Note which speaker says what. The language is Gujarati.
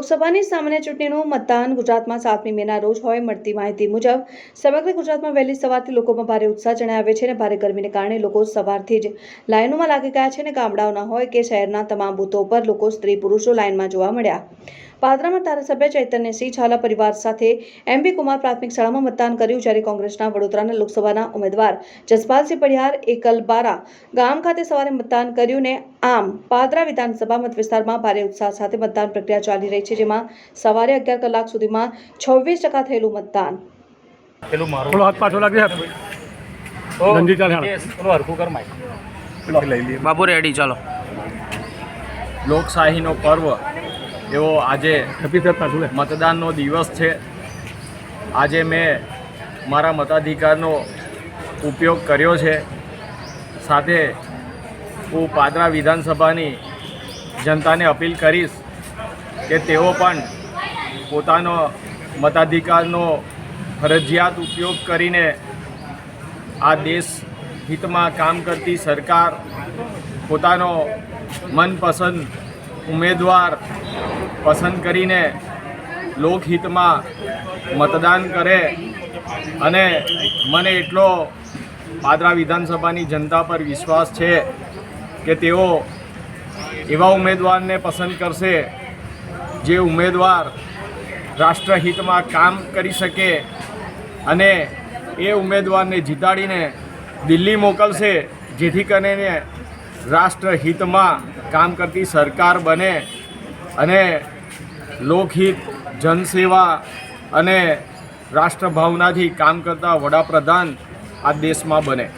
Speaker 1: લોકસભાની સામાન્ય ચૂંટણીનું મતદાન ગુજરાતમાં સાતમી મેના રોજ હોય મળતી માહિતી મુજબ, સમગ્ર ગુજરાતમાં વહેલી સવારથી લોકોમાં ભારે ઉત્સાહ જણાવે છે અને ભારે ગરમીને કારણે લોકો સવારથી જ લાઇનોમાં લાગી ગયા છે અને ગામડાઓના હોય કે શહેરના તમામ બૂથો પર લોકો સ્ત્રી પુરુષો લાઇનમાં જોવા મળ્યા. પાદરામાં ધારાસભ્ય ચૈતન્યસિંહ ઝાલા પરિવાર સાથે એમબી કુમાર પ્રાથમિક શાળામાં મતદાન કર્યું જ્યારે કોંગ્રેસના વડોદરાના લોકસભાના ઉમેદવાર જસપાલસિંહ પડિયાર એકલબારા ગામ ખાતે સવારે મતદાન કર્યું ને આમ પાદરા વિધાનસભા મત વિસ્તારમાં ભારે ઉત્સાહ સાથે મતદાન પ્રક્રિયા ચાલી રહી છે જેમાં સવારે અગિયાર કલાક સુધીમાં છવ્વીસ ટકા થયેલું મતદાન.
Speaker 2: પેલું મારું.
Speaker 3: થોડો હાથ પાછો લાગે
Speaker 2: તો
Speaker 3: ચાલે હાલ.
Speaker 2: હરખું કર માય
Speaker 3: લઈ લઈએ.
Speaker 4: બાબુ રેડી ચાલો.
Speaker 5: લોકશાહીનો પર્વ. એવો આજે મતદાનનો દિવસ છે. આજે મેં મારા મતાધિકારનો ઉપયોગ કર્યો છે. સાથે હું પાદરા વિધાનસભાની જનતાને અપીલ કરીશ કે તેઓ પણ પોતાનો મતાધિકારનો ફરજિયાત ઉપયોગ કરીને આ દેશ હિતમાં કામ કરતી સરકાર પોતાનો મનપસંદ ઉમેદવાર પસંદ કરીને લોકહિતમાં મતદાન કરે અને મને એટલો પાદરા વિધાનસભાની જનતા પર વિશ્વાસ છે કે તેઓ એવા ઉમેદવારને પસંદ કરશે જે ઉમેદવાર રાષ્ટ્રહિતમાં કામ કરી શકે અને એ ઉમેદવારને જીતાડીને દિલ્હી મોકલશે, જેથી કરીને રાષ્ટ્રહિતમાં કામ કરતી સરકાર બને. અને લોકહિત જનસેવા અને રાષ્ટ્રભાવનાથી કામ કરતા વડાપ્રધાન આ દેશમાં બને.